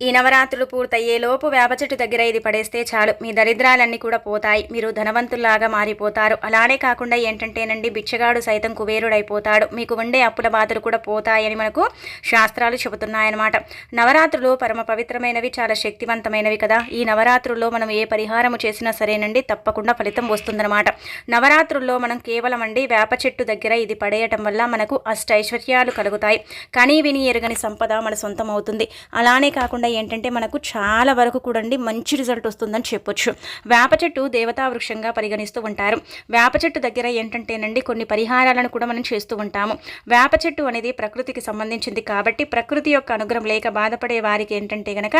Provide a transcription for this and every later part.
ఈ నవరాత్రులు పూర్తయ్యే లోపు వేప చెట్టు దగ్గర ఇది పడేస్తే చాలు. మీ దరిద్రాలన్నీ కూడా పోతాయి. మీరు ధనవంతుల్లాగా మారిపోతారు. అలానే కాకుండా ఏంటంటేనండి బిచ్చగాడు సైతం కుబేరుడైపోతాడు. మీకు ఉండే అప్పుల బాధలు కూడా పోతాయని మనకు శాస్త్రాలు చెబుతున్నాయన్నమాట. నవరాత్రులు పరమ పవిత్రమైనవి చాలా శక్తివంతమైనవి కదా. ఈ నవరాత్రుల్లో మనం ఏ పరిహారము చేసినా సరేనండి తప్పకుండా ఫలితం వస్తుందన్నమాట. నవరాత్రుల్లో మనం కేవలం అండి వేప చెట్టు దగ్గర ఇది పడేయటం వల్ల మనకు అష్టైశ్వర్యాలు కలుగుతాయి. కానీ విని ఎరగని సంపద మన సొంతం అవుతుంది అలానే కాకుండా ఏంటంటే మనకు చాలా వరకు కూడా అండి మంచి రిజల్ట్ వస్తుందని చెప్పొచ్చు. వేప చెట్టు దేవతా వృక్షంగా పరిగణిస్తూ ఉంటారు. వేప చెట్టు దగ్గర ఏంటంటేనండి కొన్ని పరిహారాలను కూడా మనం చేస్తూ ఉంటాము. వేప చెట్టు అనేది ప్రకృతికి సంబంధించింది కాబట్టి ప్రకృతి యొక్క అనుగ్రహం లేక బాధపడే వారికి ఏంటంటే గనక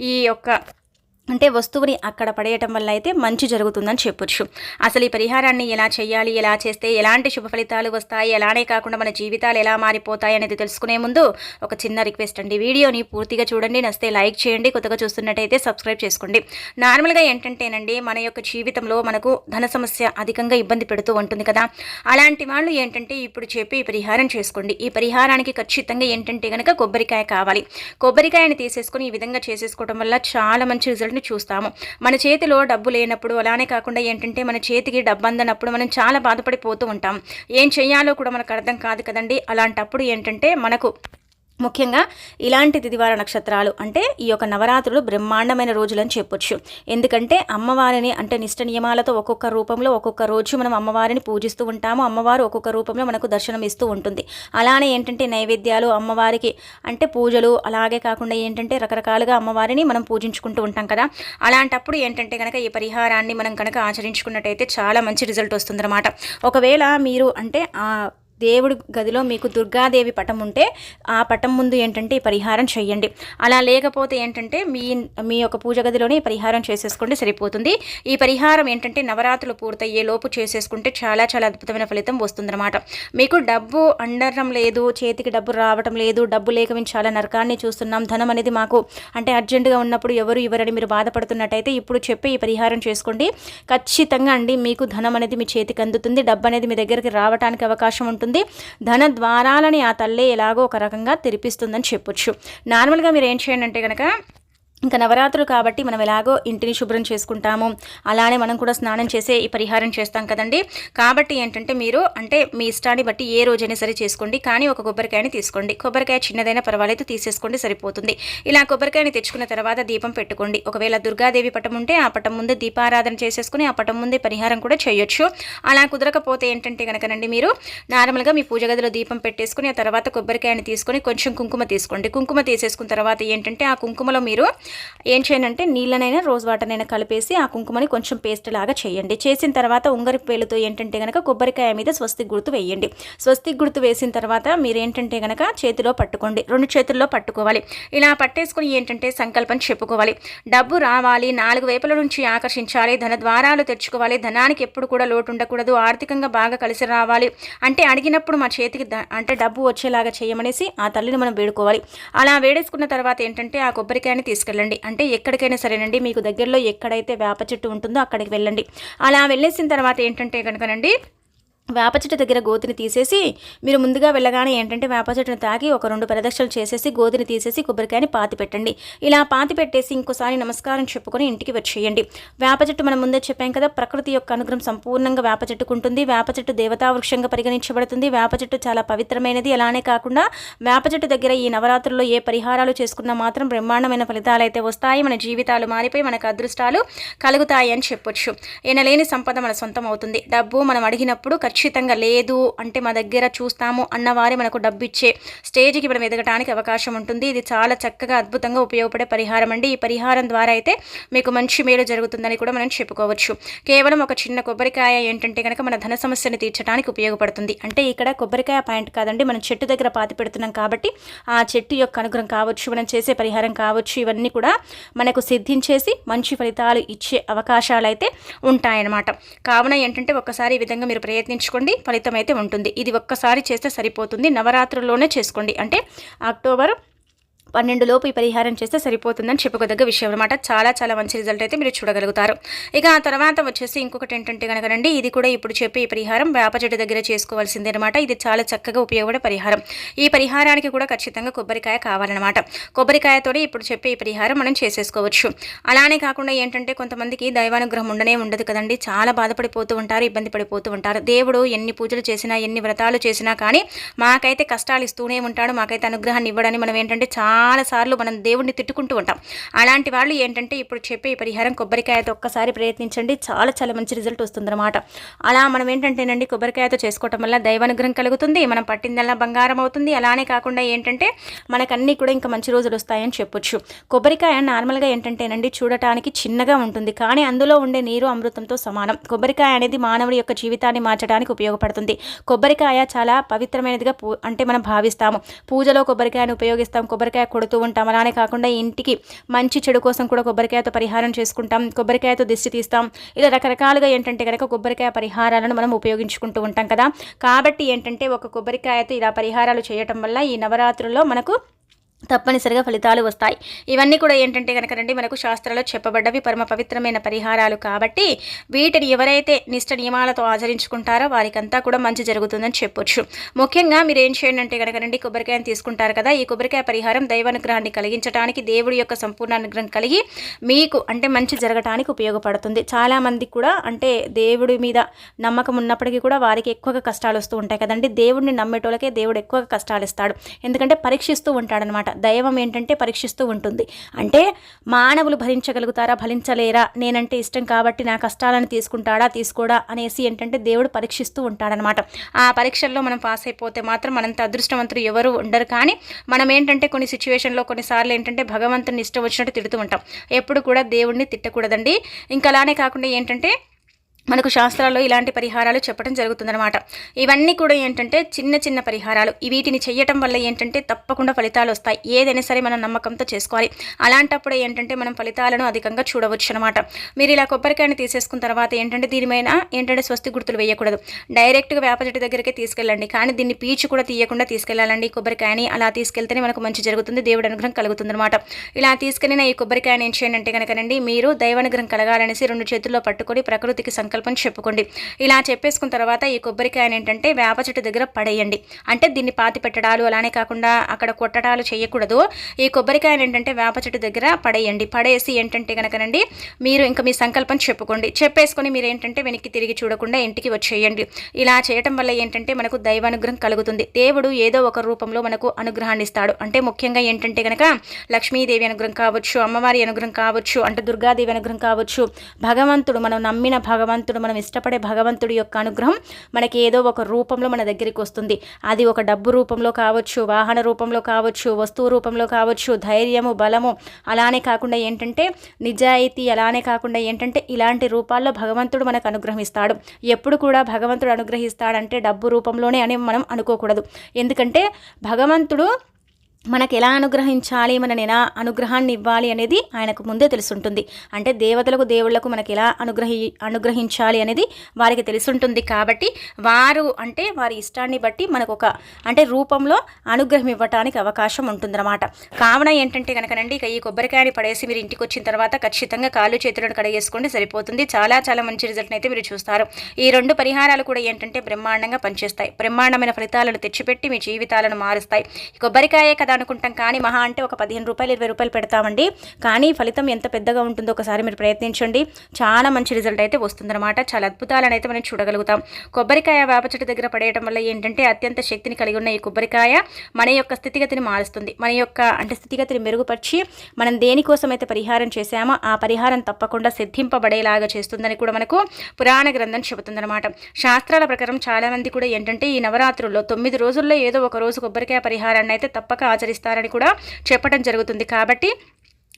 ఈ యొక్క అంటే వస్తువుని అక్కడ పడేయటం వల్ల అయితే మంచి జరుగుతుందని చెప్పొచ్చు. అసలు ఈ పరిహారాన్ని ఎలా చేయాలి ఎలా చేస్తే ఎలాంటి శుభ ఫలితాలు వస్తాయి అలానే కాకుండా మన జీవితాలు ఎలా మారిపోతాయి అనేది తెలుసుకునే ముందు ఒక చిన్న రిక్వెస్ట్ అండి. వీడియోని పూర్తిగా చూడండి నస్తే లైక్ చేయండి కొత్తగా చూస్తున్నట్టయితే సబ్స్క్రైబ్ చేసుకోండి. నార్మల్గా ఏంటంటేనండి మన యొక్క జీవితంలో మనకు ధన సమస్య అధికంగా ఇబ్బంది పెడుతూ ఉంటుంది కదా. అలాంటి వాళ్ళు ఏంటంటే ఇప్పుడు చెప్పి ఈ పరిహారం చేసుకోండి. ఈ పరిహారానికి ఖచ్చితంగా ఏంటంటే కనుక కొబ్బరికాయ కావాలి. కొబ్బరికాయని తీసేసుకొని ఈ విధంగా చేసేసుకోవడం వల్ల చాలా మంచి రిజల్ట్ ని చూస్తాము. మన చేతిలో డబ్బు లేనప్పుడు అలానే కాకుండా ఏంటంటే మన చేతికి డబ్బు అందనప్పుడు మనం చాలా బాధపడిపోతూ ఉంటాం. ఏం చేయాలో కూడా మనకు అర్థం కాదు కదండి. అలాంటప్పుడు ఏంటంటే మనకు ముఖ్యంగా ఇలాంటి తిదివార నక్షత్రాలు అంటే ఈ యొక్క నవరాత్రులు బ్రహ్మాండమైన రోజులని చెప్పొచ్చు. ఎందుకంటే అమ్మవారిని అంటే నిష్ట నియమాలతో ఒక్కొక్క రూపంలో ఒక్కొక్క రోజు మనం అమ్మవారిని పూజిస్తూ ఉంటాము. అమ్మవారు ఒక్కొక్క రూపంలో మనకు దర్శనం ఇస్తూ ఉంటుంది. అలానే ఏంటంటే నైవేద్యాలు అమ్మవారికి అంటే పూజలు అలాగే కాకుండా ఏంటంటే రకరకాలుగా అమ్మవారిని మనం పూజించుకుంటూ ఉంటాం కదా. అలాంటప్పుడు ఏంటంటే కనుక ఈ పరిహారాన్ని మనం కనుక ఆచరించుకున్నట్టయితే చాలా మంచి రిజల్ట్ వస్తుందన్నమాట. ఒకవేళ మీరు అంటే దేవుడి గదిలో మీకు దుర్గాదేవి పటం ఉంటే ఆ పటం ముందు ఏంటంటే ఈ పరిహారం చేయండి అలా లేకపోతే ఏంటంటే మీ మీ యొక్క పూజ గదిలోనే పరిహారం చేసేసుకోండి సరిపోతుంది. ఈ పరిహారం ఏంటంటే నవరాత్రులు పూర్తయ్యే లోపు చేసేసుకుంటే చాలా చాలా అద్భుతమైన ఫలితం వస్తుందన్నమాట. మీకు డబ్బు అండరం లేదు చేతికి డబ్బు రావటం లేదు డబ్బు లేక మేము చాలా నరకాన్ని చూస్తున్నాం ధనం అనేది మాకు అంటే అర్జెంటుగా ఉన్నప్పుడు ఎవరు ఇవ్వరని మీరు బాధపడుతున్నట్టయితే ఇప్పుడు చెప్పి ఈ పరిహారం చేసుకోండి. ఖచ్చితంగా అండి మీకు ధనం అనేది మీ చేతికి అందుతుంది డబ్బు అనేది మీ దగ్గరికి రావడానికి అవకాశం ఉంటుంది. ఉంటుంది. ధన ద్వారాలని ఆ తల్లే ఎలాగో ఒక రకంగా తెరిపిస్తుందని చెప్పొచ్చు. నార్మల్గా మీరు ఏం చేయండి అంటే కనుక ఇంకా నవరాత్రులు కాబట్టి మనం ఎలాగో ఇంటిని శుభ్రం చేసుకుంటాము. అలానే మనం కూడా స్నానం చేసే ఈ పరిహారం చేస్తాం కదండి. కాబట్టి ఏంటంటే మీరు అంటే మీ ఇష్టాన్ని బట్టి ఏ రోజైనా సరే చేసుకోండి. కానీ ఒక కొబ్బరికాయని తీసుకోండి. కొబ్బరికాయ చిన్నదైనా పర్వాలేదు తీసేసుకోండి సరిపోతుంది. ఇలా కొబ్బరికాయని తెచ్చుకున్న తర్వాత దీపం పెట్టుకోండి. ఒకవేళ దుర్గాదేవి పటం ఉంటే ఆ పటం ముందే దీపారాధన చేసేసుకుని ఆ పటం ముందే పరిహారం కూడా చేయొచ్చు. అలా కుదరకపోతే ఏంటంటే కనుకనండి మీరు నార్మల్గా మీ పూజ గదిలో దీపం పెట్టేసుకుని ఆ తర్వాత కొబ్బరికాయని తీసుకొని కొంచెం కుంకుమ తీసుకోండి. కుంకుమ తీసేసుకున్న తర్వాత ఏంటంటే ఆ కుంకుమలో మీరు ఏం చేయనంటే నీళ్ళనైనా రోజ్ వాటర్నైనా కలిపేసి ఆ కుంకుమని కొంచెం పేస్ట్ లాగా చేయండి. చేసిన తర్వాత ఉంగరి వేలుతో ఏంటంటే కనుక కొబ్బరికాయ మీద స్వస్తి గుర్తు వేయండి. స్వస్తి గుర్తు వేసిన తర్వాత మీరు ఏంటంటే కనుక చేతిలో పట్టుకోండి. రెండు చేతుల్లో పట్టుకోవాలి. ఇలా పట్టేసుకుని ఏంటంటే సంకల్పం చెప్పుకోవాలి. డబ్బు రావాలి నాలుగు వైపుల నుంచి ఆకర్షించాలి ధన ద్వారాలు తెచ్చుకోవాలి ధనానికి ఎప్పుడు కూడా లోటు ఉండకూడదు ఆర్థికంగా బాగా కలిసి రావాలి అంటే అడిగినప్పుడు మా చేతికి అంటే డబ్బు వచ్చేలాగా చేయమనేసి ఆ తల్లిని మనం వేడుకోవాలి. అలా వేడేసుకున్న తర్వాత ఏంటంటే ఆ కొబ్బరికాయని తీసుకెళ్ళి వెళ్ళండి. అంటే ఎక్కడికైనా సరేనండి మీకు దగ్గరలో ఎక్కడైతే వేప చెట్టు ఉంటుందో అక్కడికి వెళ్ళండి. అలా వెళ్ళేసిన తర్వాత ఏంటంటే కనుకనండి వేప చెట్టు దగ్గర గోతిని తీసేసి మీరు ముందుగా వెళ్ళగానే ఏంటంటే వేప చెట్టును తాగి ఒక రెండు ప్రదక్షిణలు చేసేసి గోతిని తీసేసి కొబ్బరికాయని పాతి పెట్టండి. ఇలా పాతి పెట్టేసి ఇంకోసారి నమస్కారం చెప్పుకొని ఇంటికి వచ్చేయండి. వేప చెట్టు మనం ముందే చెప్పాం కదా ప్రకృతి యొక్క అనుగ్రహం సంపూర్ణంగా వేప చెట్టుకుంటుంది. వేప చెట్టు దేవతా వృక్షంగా పరిగణించబడుతుంది. వేప చెట్టు చాలా పవిత్రమైనది. అలానే కాకుండా వేప చెట్టు దగ్గర ఈ నవరాత్రుల్లో ఏ పరిహారాలు చేసుకున్నా మాత్రం బ్రహ్మాండమైన ఫలితాలు అయితే వస్తాయి. మన జీవితాలు మారిపోయి మనకు అదృష్టాలు కలుగుతాయి అని చెప్పొచ్చు. ఎనలేని సంపద మన సొంతం అవుతుంది. డబ్బు మనం అడిగినప్పుడు ఖచ్చితంగా లేదు అంటే మా దగ్గర చూస్తాము అన్నవారే మనకు డబ్బు ఇచ్చే స్టేజ్కి మనం ఎదగటానికి అవకాశం ఉంటుంది. ఇది చాలా చక్కగా అద్భుతంగా ఉపయోగపడే పరిహారం అండి. ఈ పరిహారం ద్వారా అయితే మీకు మంచి మేలు జరుగుతుందని కూడా మనం చెప్పుకోవచ్చు. కేవలం ఒక చిన్న కొబ్బరికాయ ఏంటంటే కనుక మన ధన సమస్యని తీర్చడానికి ఉపయోగపడుతుంది. అంటే ఇక్కడ కొబ్బరికాయ పాయింట్ కాదండి మనం చెట్టు దగ్గర పాతి పెడుతున్నాం కాబట్టి ఆ చెట్టు యొక్క అనుగ్రహం కావచ్చు మనం చేసే పరిహారం కావచ్చు ఇవన్నీ కూడా మనకు సిద్ధించేసి మంచి ఫలితాలు ఇచ్చే అవకాశాలు అయితే ఉంటాయన్నమాట. కావున ఏంటంటే ఒకసారి ఈ విధంగా మీరు ప్రయత్నించి చేసుకోండి ఫలితం అయితే ఉంటుంది. ఇది ఒక్కసారి చేస్తే సరిపోతుంది. నవరాత్రుల్లోనే చేసుకోండి. అంటే అక్టోబర్ పన్నెండు లోపు ఈ పరిహారం చేస్తే సరిపోతుందని చెప్పుకోదగ్గ విషయం అనమాట చాలా చాలా మంచి రిజల్ట్ అయితే మీరు చూడగలుగుతారు. ఇక ఆ తర్వాత వచ్చేసి ఇంకొకటి ఏంటంటే కనుకనండి ఇది కూడా ఇప్పుడు చెప్పే ఈ పరిహారం వేప చెట్టు దగ్గర చేసుకోవాల్సిందే అనమాట ఇది చాలా చక్కగా ఉపయోగపడే పరిహారం. ఈ పరిహారానికి కూడా ఖచ్చితంగా కొబ్బరికాయ కావాలన్నమాట. కొబ్బరికాయతోనే ఇప్పుడు చెప్పే ఈ పరిహారం మనం చేసేసుకోవచ్చు. అలానే కాకుండా ఏంటంటే కొంతమందికి దైవానుగ్రహం ఉండనే ఉండదు కదండి. చాలా బాధపడిపోతూ ఉంటారు ఇబ్బంది పడిపోతూ ఉంటారు. దేవుడు ఎన్ని పూజలు చేసినా ఎన్ని వ్రతాలు చేసినా కానీ మాకైతే కష్టాలు ఇస్తూనే ఉంటాడు. మాకైతే అనుగ్రహాన్ని ఇవ్వడని మనం ఏంటంటే చాలా సార్లు మనం దేవుడిని తిట్టుకుంటూ ఉంటాం. అలాంటి వాళ్ళు ఏంటంటే ఇప్పుడు చెప్పే పరిహారం కొబ్బరికాయతో ఒక్కసారి ప్రయత్నించండి చాలా చాలా మంచి రిజల్ట్ వస్తుందన్నమాట. అలా మనం ఏంటంటేనండి కొబ్బరికాయతో చేసుకోవటం వల్ల దైవానుగ్రహం కలుగుతుంది మనం పట్టిందల్లా బంగారం అవుతుంది. అలానే కాకుండా ఏంటంటే మనకన్నీ కూడా ఇంకా మంచి రోజులు వస్తాయని చెప్పొచ్చు. కొబ్బరికాయ నార్మల్గా ఏంటంటేనండి చూడటానికి చిన్నగా ఉంటుంది కానీ అందులో ఉండే నీరు అమృతంతో సమానం. కొబ్బరికాయ అనేది మానవుడి యొక్క జీవితాన్ని మార్చడానికి ఉపయోగపడుతుంది. కొబ్బరికాయ చాలా పవిత్రమైనదిగా పూ అంటే మనం భావిస్తాము. పూజలో కొబ్బరికాయను ఉపయోగిస్తాం కొబ్బరికాయ కొడుతూ ఉంటాం. అలానే కాకుండా ఇంటికి మంచి చెడు కోసం కూడా కొబ్బరికాయతో పరిహారం చేసుకుంటాం. కొబ్బరికాయతో దిష్టి తీస్తాం. ఇలా రకరకాలుగా ఏంటంటే కనుక కొబ్బరికాయ పరిహారాలను మనం ఉపయోగించుకుంటూ ఉంటాం కదా. కాబట్టి ఏంటంటే ఒక కొబ్బరికాయతో ఇలా పరిహారాలు చేయటం వల్ల ఈ నవరాత్రుల్లో మనకు తప్పనిసరిగా ఫలితాలు వస్తాయి. ఇవన్నీ కూడా ఏంటంటే కనుక రండి మనకు శాస్త్రాల్లో చెప్పబడ్డవి పరమ పవిత్రమైన పరిహారాలు కాబట్టి వీటిని ఎవరైతే నిష్ట నియమాలతో ఆచరించుకుంటారో వారికంతా కూడా మంచి జరుగుతుందని చెప్పొచ్చు. ముఖ్యంగా మీరు ఏం చేయండి అంటే కనుక రండి కొబ్బరికాయను తీసుకుంటారు కదా ఈ కొబ్బరికాయ పరిహారం దైవానుగ్రహాన్ని కలిగించడానికి దేవుడి యొక్క సంపూర్ణ అనుగ్రహం కలిగి మీకు అంటే మంచి జరగటానికి ఉపయోగపడుతుంది. చాలామంది కూడా అంటే దేవుడి మీద నమ్మకం ఉన్నప్పటికీ కూడా వారికి ఎక్కువగా కష్టాలు వస్తూ ఉంటాయి కదండి. దేవుడిని నమ్మేటోళ్ళకే దేవుడు ఎక్కువగా కష్టాలు ఇస్తాడు. ఎందుకంటే పరీక్షిస్తూ ఉంటాడనమాట. దైవం ఏంటంటే పరీక్షిస్తూ ఉంటుంది. అంటే మానవులు భరించగలుగుతారా? భరించలేరా? నేనంటే ఇష్టం కాబట్టి నా కష్టాలను తీసుకుంటాడా? తీసుకోడా? అనేసి ఏంటంటే దేవుడు పరీక్షిస్తూ ఉంటాడనమాట. ఆ పరీక్షల్లో మనం పాస్ అయిపోతే మాత్రం మనంత అదృష్టవంతులు ఎవరు ఉండరు. కానీ మనం ఏంటంటే కొన్ని సిచ్యువేషన్లో కొన్నిసార్లు ఏంటంటే భగవంతుని ఇష్టం వచ్చినట్టు తిడుతూ ఉంటాం. ఎప్పుడు కూడా దేవుడిని తిట్టకూడదండి. ఇంకా అలానే కాకుండా ఏంటంటే మనకు శాస్త్రాల్లో ఇలాంటి పరిహారాలు చెప్పడం జరుగుతుందన్నమాట. ఇవన్నీ కూడా ఏంటంటే చిన్న చిన్న పరిహారాలు. వీటిని చేయటం వల్ల ఏంటంటే తప్పకుండా ఫలితాలు వస్తాయి. ఏదైనా సరే మనం నమ్మకంతో చేసుకోవాలి. అలాంటప్పుడు ఏంటంటే మనం ఫలితాలను అధికంగా చూడవచ్చు అనమాట మీరు ఇలా కొబ్బరికాయని తీసేసుకున్న తర్వాత ఏంటంటే దీనిపైన ఏంటంటే స్వస్తి గుర్తులు వేయకూడదు. డైరెక్ట్గా వేప చెట్టు దగ్గరికి తీసుకెళ్ళండి. కానీ దీన్ని పీచు కూడా తీయకుండా తీసుకెళ్ళాలండి కొబ్బరికాయని అలా తీసుకెళ్తేనే మనకు మంచి జరుగుతుంది. దేవుడి అనుగ్రహం కలుగుతుంది అనమాట ఇలా తీసుకెళ్ళిన ఈ కొబ్బరికాయని ఏం చేయండి అంటే కనుకనండి మీరు దైవానుగ్రహం కలగాలనేసి రెండు చేతుల్లో పట్టుకొని ప్రకృతికి సంకల్పం సంకల్పం చెప్పుకోండి. ఇలా చెప్పేసుకున్న తర్వాత ఈ కొబ్బరికాయని ఏంటంటే వేప చెట్టు దగ్గర పడేయండి. అంటే దీన్ని పాతి పెట్టడాలు అలానే కాకుండా అక్కడ కొట్టడాలు చేయకూడదు. ఈ కొబ్బరికాయని ఏంటంటే వేప చెట్టు దగ్గర పడేయండి. పడేసి ఏంటంటే కనుకనండి మీరు ఇంకా మీ సంకల్పం చెప్పుకోండి. చెప్పేసుకొని మీరు ఏంటంటే వెనక్కి తిరిగి చూడకుండా ఇంటికి వచ్చేయండి. ఇలా చేయటం వల్ల ఏంటంటే మనకు దైవానుగ్రహం కలుగుతుంది. దేవుడు ఏదో ఒక రూపంలో మనకు అనుగ్రహాన్ని ఇస్తాడు. అంటే ముఖ్యంగా ఏంటంటే కనుక లక్ష్మీదేవి అనుగ్రహం కావచ్చు అమ్మవారి అనుగ్రహం కావచ్చు అంటే దుర్గాదేవి అనుగ్రహం కావచ్చు భగవంతుడు మనం నమ్మిన భగవంతుడు భగవంతుడు మనం ఇష్టపడే భగవంతుడి యొక్క అనుగ్రహం మనకి ఏదో ఒక రూపంలో మన దగ్గరికి వస్తుంది. అది ఒక డబ్బు రూపంలో కావచ్చు వాహన రూపంలో కావచ్చు వస్తువు రూపంలో కావచ్చు ధైర్యము బలము అలానే కాకుండా ఏంటంటే నిజాయితీ అలానే కాకుండా ఏంటంటే ఇలాంటి రూపాల్లో భగవంతుడు మనకు అనుగ్రహిస్తాడు. ఎప్పుడు కూడా భగవంతుడు అనుగ్రహిస్తాడంటే డబ్బు రూపంలోనే అని మనం అనుకోకూడదు. ఎందుకంటే భగవంతుడు మనకు ఎలా అనుగ్రహించాలి మనని ఎలా అనుగ్రహాన్ని ఇవ్వాలి అనేది ఆయనకు ముందే తెలుసుంటుంది. అంటే దేవతలకు దేవుళ్ళకు మనకి ఎలా అనుగ్రహి అనుగ్రహించాలి అనేది వారికి తెలుసుంటుంది కాబట్టి వారు అంటే వారి ఇష్టాన్ని బట్టి మనకు ఒక అంటే రూపంలో అనుగ్రహం ఇవ్వటానికి అవకాశం ఉంటుందన్నమాట. కావున ఏంటంటే కనుకనండి ఇక ఈ కొబ్బరికాయని పడేసి మీరు ఇంటికి వచ్చిన తర్వాత ఖచ్చితంగా కాళ్ళు చేతులను కడిగేసుకోండి సరిపోతుంది. చాలా చాలా మంచి రిజల్ట్ అయితే మీరు చూస్తారు. ఈ రెండు పరిహారాలు కూడా ఏంటంటే బ్రహ్మాండంగా పనిచేస్తాయి. బ్రహ్మాండమైన ఫలితాలను తెచ్చిపెట్టి మీ జీవితాలను మారుస్తాయి. కొబ్బరికాయ కదా అనుకుంటాం. కానీ మహా అంటే ఒక పదిహేను రూపాయలు ఇరవై రూపాయలు పెడతామండి. కానీ ఫలితం ఎంత పెద్దగా ఉంటుందో ఒకసారి మీరు ప్రయత్నించండి. చాలా మంచి రిజల్ట్ అయితే వస్తుందన్నమాట. చాలా అద్భుతాలను అయితే మనం చూడగలుగుతాం. కొబ్బరికాయ వేప చెట్టు దగ్గర పడేయడం వల్ల ఏంటంటే అత్యంత శక్తిని కలిగి ఉన్న ఈ కొబ్బరికాయ మన యొక్క స్థితిగతిని మారుస్తుంది. మన యొక్క అంటే స్థితిగతిని మెరుగుపరిచి మనం దేనికోసం అయితే పరిహారం చేశామో ఆ పరిహారం తప్పకుండా సిద్ధింపబడేలాగా చేస్తుందని కూడా మనకు పురాణ గ్రంథం చెబుతుందన్నమాట. శాస్త్రాల ప్రకారం చాలామంది కూడా ఏంటంటే ఈ నవరాత్రుల్లో తొమ్మిది రోజుల్లో ఏదో ఒక రోజు కొబ్బరికాయ పరిహారాన్ని అయితే తప్పక ఆచరిస్తారని కూడా చెప్పడం జరుగుతుంది. కాబట్టి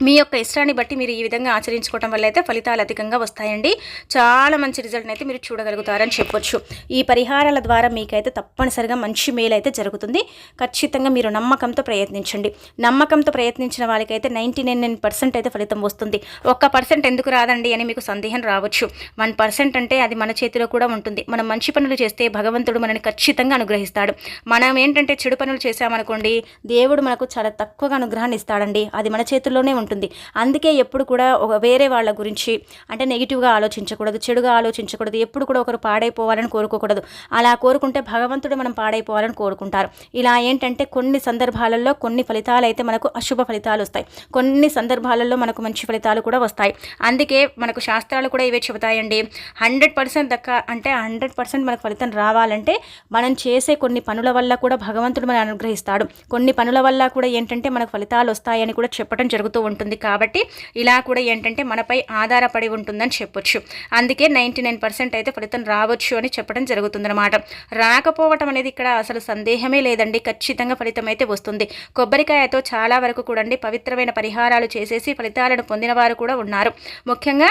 మీ యొక్క ఇష్టాన్ని బట్టి మీరు ఈ విధంగా ఆచరించుకోవడం వల్ల అయితే ఫలితాలు అధికంగా వస్తాయండి. చాలా మంచి రిజల్ట్ని అయితే మీరు చూడగలుగుతారని చెప్పొచ్చు. ఈ పరిహారాల ద్వారా మీకైతే తప్పనిసరిగా మంచి మేలు అయితే జరుగుతుంది. ఖచ్చితంగా మీరు నమ్మకంతో ప్రయత్నించండి. నమ్మకంతో ప్రయత్నించిన వాళ్ళకైతే నైంటీ నైన్ నైన్ పర్సెంట్ అయితే ఫలితం వస్తుంది. ఒక్క పర్సెంట్ ఎందుకు రాదండి అని మీకు సందేహం రావచ్చు. వన్ పర్సెంట్ అంటే అది మన చేతిలో కూడా ఉంటుంది. మనం మంచి పనులు చేస్తే భగవంతుడు మనని ఖచ్చితంగా అనుగ్రహిస్తాడు. మనం ఏంటంటే చెడు పనులు చేసామనుకోండి దేవుడు మనకు చాలా తక్కువగా అనుగ్రహాన్ని ఇస్తాడండి. అది మన చేతుల్లోనే ఉంటుంది. ఉంటుంది. అందుకే ఎప్పుడు కూడా ఒక వేరే వాళ్ళ గురించి అంటే నెగిటివ్గా ఆలోచించకూడదు చెడుగా ఆలోచించకూడదు ఎప్పుడు కూడా ఒకరు పాడైపోవాలని కోరుకోకూడదు. అలా కోరుకుంటే భగవంతుడు మనం పాడైపోవాలని కోరుకుంటారు. ఇలా ఏంటంటే కొన్ని సందర్భాలలో కొన్ని ఫలితాలు అయితే మనకు అశుభ ఫలితాలు వస్తాయి. కొన్ని సందర్భాలలో మనకు మంచి ఫలితాలు కూడా వస్తాయి. అందుకే మనకు శాస్త్రాలు కూడా ఇవే చెబుతాయండి. హండ్రెడ్ పర్సెంట్ దక్క అంటే హండ్రెడ్ పర్సెంట్ మనకు ఫలితం రావాలంటే మనం చేసే కొన్ని పనుల వల్ల కూడా భగవంతుడు మనం అనుగ్రహిస్తాడు. కొన్ని పనుల వల్ల కూడా ఏంటంటే మనకు ఫలితాలు వస్తాయని కూడా చెప్పడం జరుగుతూ ఉంటుంది. ఉంటుంది కాబట్టి ఇలా కూడా ఏంటంటే మనపై ఆధారపడి ఉంటుందని చెప్పొచ్చు. అందుకే నైంటీ నైన్ పర్సెంట్ అయితే ఫలితం రావచ్చు అని చెప్పడం జరుగుతుందన్నమాట. రాకపోవటం అనేది ఇక్కడ అసలు సందేహమే లేదండి. ఖచ్చితంగా ఫలితం అయితే వస్తుంది. కొబ్బరికాయతో చాలా వరకు కూడా పవిత్రమైన పరిహారాలు చేసేసి ఫలితాలను పొందిన వారు కూడా ఉన్నారు. ముఖ్యంగా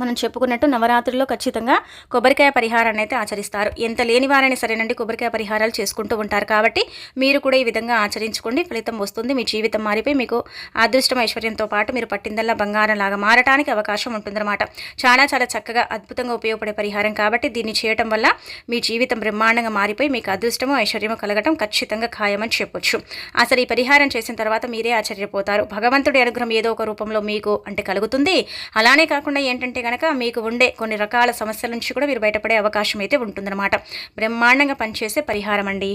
మనం చెప్పుకున్నట్టు నవరాత్రుల్లో ఖచ్చితంగా కొబ్బరికాయ పరిహారాన్ని అయితే ఆచరిస్తారు. ఎంత లేని వారైనా సరేనండి కొబ్బరికాయ పరిహారాలు చేసుకుంటూ ఉంటారు కాబట్టి మీరు కూడా ఈ విధంగా ఆచరించుకోండి. ఫలితం వస్తుంది. మీ జీవితం మారిపోయి మీకు అదృష్టం ఐశ్వర్యంతో పాటు మీరు పట్టిందల్లా బంగారం లాగా మారటానికి అవకాశం ఉంటుందన్నమాట. చాలా చాలా చక్కగా అద్భుతంగా ఉపయోగపడే పరిహారం కాబట్టి దీన్ని చేయటం వల్ల మీ జీవితం బ్రహ్మాండంగా మారిపోయి మీకు అదృష్టము ఐశ్వర్యము కలగటం ఖచ్చితంగా ఖాయమని చెప్పొచ్చు. అసలు ఈ పరిహారం చేసిన తర్వాత మీరే ఆశ్చర్యపోతారు. భగవంతుడి అనుగ్రహం ఏదో ఒక రూపంలో మీకు అంటే కలుగుతుంది. అలానే కాకుండా ఏంటంటే కనుక మీకు ఉండే కొన్ని రకాల సమస్యల నుంచి కూడా మీరు బయటపడే అవకాశం అయితే ఉంటుందన్నమాట. బ్రహ్మాండంగా పనిచేసే పరిహారం అండి